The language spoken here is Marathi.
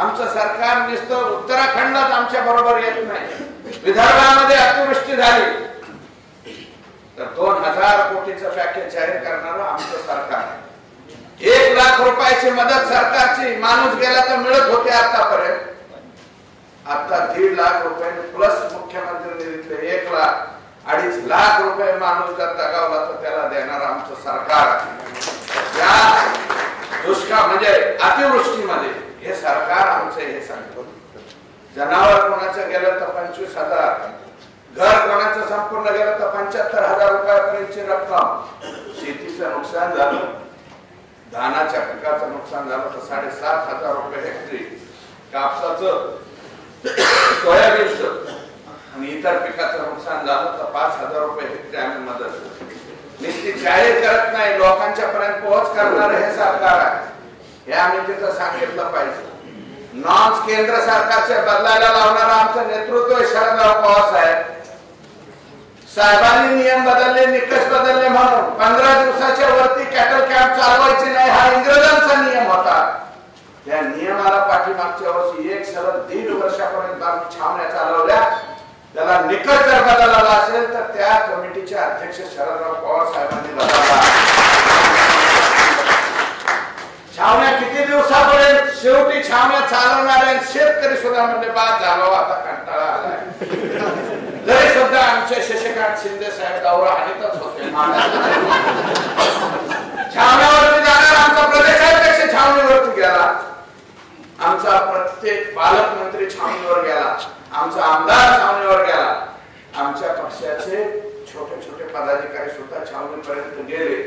आमचं सरकार दिसत उत्तराखंडात आमच्या बरोबर येत नाही. विदर्भामध्ये अतिवृष्टी झाली. तर दोन हजार कोटीचं पॅकेज जाहीर करणार आमचं सरकार एक लाख रुपयाची मदत सरकारची. माणूस गेला तर मिळत होते आतापर्यंत. आता दीड लाख रुपये प्लस मुख्यमंत्री निधीतले एक लाख अडीच लाख रुपये माणूस जर दगावला तर त्याला देणार आमचं सरकार. या दुष्काळ म्हणजे अतिवृष्टीमध्ये. हे सरकार आमचं हे सांगतो. जनावर कोणाचं गेलं तर पंचवीस हजार. घर कोणाचं संपूर्ण गेलं तर पंच्याहत्तर हजार रुपयापर्यंतची रक्कम. शेतीचं नुकसान झालं. धानाच्या पिकाचं नुकसान झालं तर साडेसात हजार रुपये हेक्टरी कापसाचं सोयाबीनचं आणि इतर पिकाचं नुकसान झालं तर पाच हजार रुपये हेक्टरी आम्ही मदत निश्चित जाहीर करत नाही लोकांच्या पर्यंत पोहोच करणार हे सरकार आहे. हे आम्ही तिथं सांगितलं पाहिजे. नॉर्म्स केंद्र सरकारचे बदलायला लावणारा आमचं नेतृत्व शरदराव पवार साहेब. साहेबांनी नियम बदलले निकष बदलले म्हणून पंधरा दिवसाच्या वरती कॅटल कॅम्प चालवायचे नाही हा इंग्रजांचा नियम होता. त्या नियमाला पाठीमागच्या वर्षी एक सलग दीड वर्षापर्यंत आम्ही छावण्या चालवल्या. त्याला निकष जर बदलला असेल तर त्या कमिटीचे अध्यक्ष शरदराव पवार साहेबांनी बदलला छावण्या किती दिवसापर्यंत शेवटी छावण्या चालवणाऱ्या शेतकरी सुद्धा म्हणजे बाद झालो आता कंटाळा आलाय. तरी सुद्धा आमचे शशिकांत शिंदे साहेब दौरा आणतच होते. छावण्यावरती जाणार आमचा प्रदेशाध्यक्ष छावणीवरती गेला. आमचा प्रत्येक पालकमंत्री छावणीवर गेला. आमचा आमदार छावणीवर गेला. आमच्या पक्षाचे छोटे छोटे पदाधिकारी सुद्धा छावणीपर्यंत गेले.